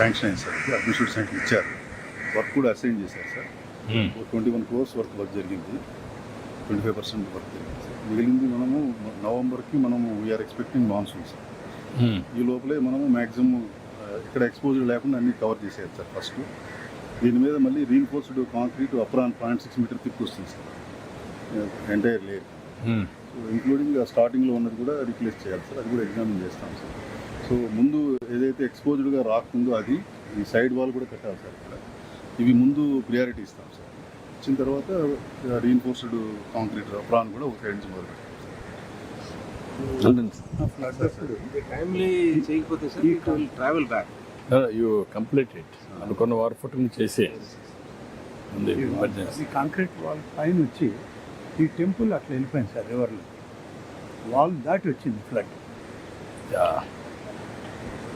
Sanction అయింది sir. Administrative sanction ఇచ్చారు. Work కూడా అసైన్ చేశారు sir. Twenty one crores work work జరిగింది. ట్వంటీ ఫైవ్ పర్సెంట్ వర్క్ జరిగింది సార్. మిగిలింది మనము నవంబర్కి మనము వీఆర్ ఎక్స్పెక్టింగ్ మాన్సూన్ సార్. ఈ లోపలే మనము మ్యాక్సిమం ఇక్కడ ఎక్స్పోజర్ లేకుండా అన్ని కవర్ చేసేది సార్ ఫస్ట్. దీని మీద మళ్ళీ reinforced concrete apron point six meter తిప్పి వస్తుంది sir. Entire layer so including స్టార్టింగ్లో ఉన్నది కూడా రీప్లేస్ చేయాలి సార్. అది కూడా ఎగ్జామిన్ చేస్తాం సార్. సో ముందు ఏదైతే ఎక్స్పోజ్డ్గా రాకుందో అది ఈ సైడ్ వాల్ కూడా పెట్టాలి సార్ ఇక్కడ. ఇవి ముందు ప్రియారిటీ ఇస్తాం సార్. ఇచ్చిన తర్వాత రీఇన్ఫోర్స్డ్ కాంక్రీట్ ప్రాన్ కూడా ఒక సైడ్ నుంచి మొదలు పెట్టాం travel back you complete it అనుకున్న వారు ఫుట్ని చేసే ఈ కాంక్రీట్ వాల్ పైన వచ్చి ఈ టెంపుల్ అట్లా వెళ్ళిపోయింది సార్ రివర్లో వాల్ దాటి వచ్చింది ఫ్లడ్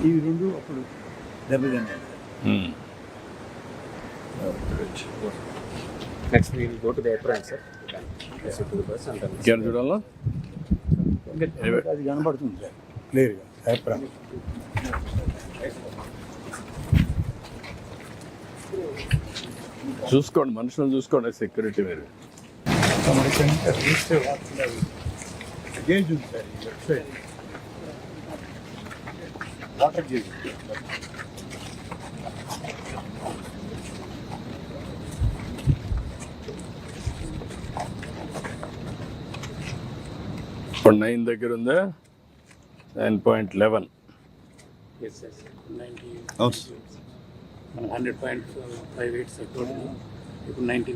ఇవి రెండు అప్పుడు దెబ్బతిన్నాయి next will go to the sir చూడాలా? అది కనబడుతుంది సార్ క్లియర్గా చూసుకోండి మనుషులను చూసుకోండి సెక్యూరిటీ మీరు గేజ్ ఇప్పుడు నైన్ దగ్గర ఉందా? Nine point eleven hundred point five eight sir total ఇప్పుడు నైంటీ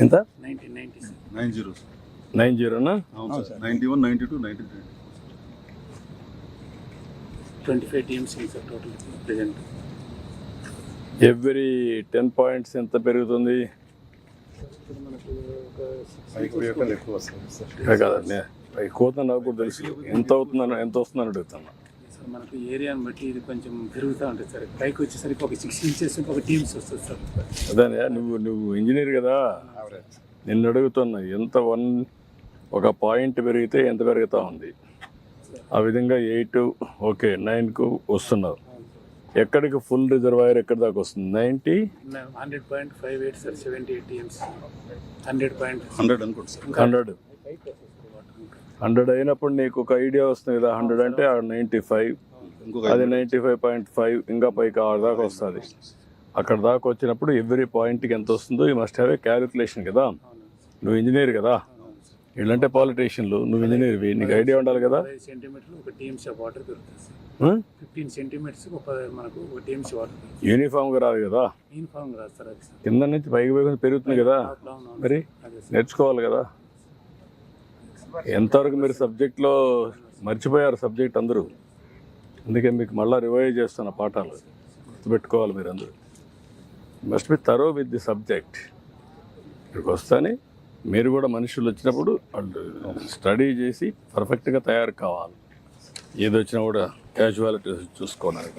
ఎంత? Ninety ninety sir nine zero nine జీరోనా ninety one ninety two ninety three twenty five teams ఉంది sir total present every ten points ఎంత పెరుగుతుంది? ఎక్కువ కాదండి. కోత నాకు కూడా తెలుసు. ఎంత అవుతుందని ఎంత వస్తుందని అడుగుతాను సార్ మనకు ఏరియాని బట్టి ఇది కొంచెం పెరుగుతూ ఉంటుంది సార్. పైకి వచ్చేసరికి ఒక సిక్స్ ఇంచెస్ ఒక టీమ్స్ వస్తుంది సార్. అదే నువ్వు నువ్వు ఇంజనీర్ కదా. నిన్ను అడుగుతున్నా ఎంత వన్ ఒక పాయింట్ పెరిగితే ఎంత పెరుగుతూ ఉంది? ఆ విధంగా ఎయిట్ ఓకే నైన్కు వస్తున్నారు. ఎక్కడికి ఫుల్ రిజర్వాయర్ ఎక్కడి దాకా వస్తుంది? Ninety hundred point five eight sir seventy eight hundred point hundred అనుకోండి సార్. హండ్రెడ్. హండ్రెడ్ అయినప్పుడు నీకు ఒక ఐడియా వస్తుంది కదా హండ్రెడ్ అంటే నైంటీ ఫైవ్. అది నైంటీ ఫైవ్ పాయింట్ ఫైవ్ ఇంకా పైకి ఆరు దాకా వస్తుంది. అక్కడ దాకా వచ్చినప్పుడు ఎవ్రీ పాయింట్కి ఎంత వస్తుందో ఈ మస్ట్ హ్యావ్ ఏ క్యాలిక్యులేషన్ కదా. నువ్వు ఇంజనీర్ కదా. వీళ్ళంటే పాలిటీషియన్లు నువ్వు ఇంజనీర్వి నీకు ఐడియా ఉండాలి కదా? సెంటీమీటర్లు ఒక టీమ్స్ వాటర్? ఫిఫ్టీన్ సెంటీమీటర్స్ ఒక మనకు ఒక టీమ్స్ వాటర్ యూనిఫామ్గా రాదు కదా? రాదు సార్ కింద నుంచి పైకి పైకి పెరుగుతుంది కదా. మరి నేర్చుకోవాలి కదా? ఎంతవరకు మీరు సబ్జెక్ట్లో మర్చిపోయారు సబ్జెక్ట్ అందరూ? అందుకే మీకు మళ్ళీ రివైజ్ చేస్తున్న పాఠాలు గుర్తుపెట్టుకోవాలి మీరు అందరూ must be thorough with the subject ఇక్కడికి వస్తానే మీరు కూడా మనుషులు వచ్చినప్పుడు వాళ్ళు స్టడీ చేసి పర్ఫెక్ట్గా తయారు కావాలి. ఏది వచ్చినా కూడా క్యాజువాలిటీ చూసుకోనారు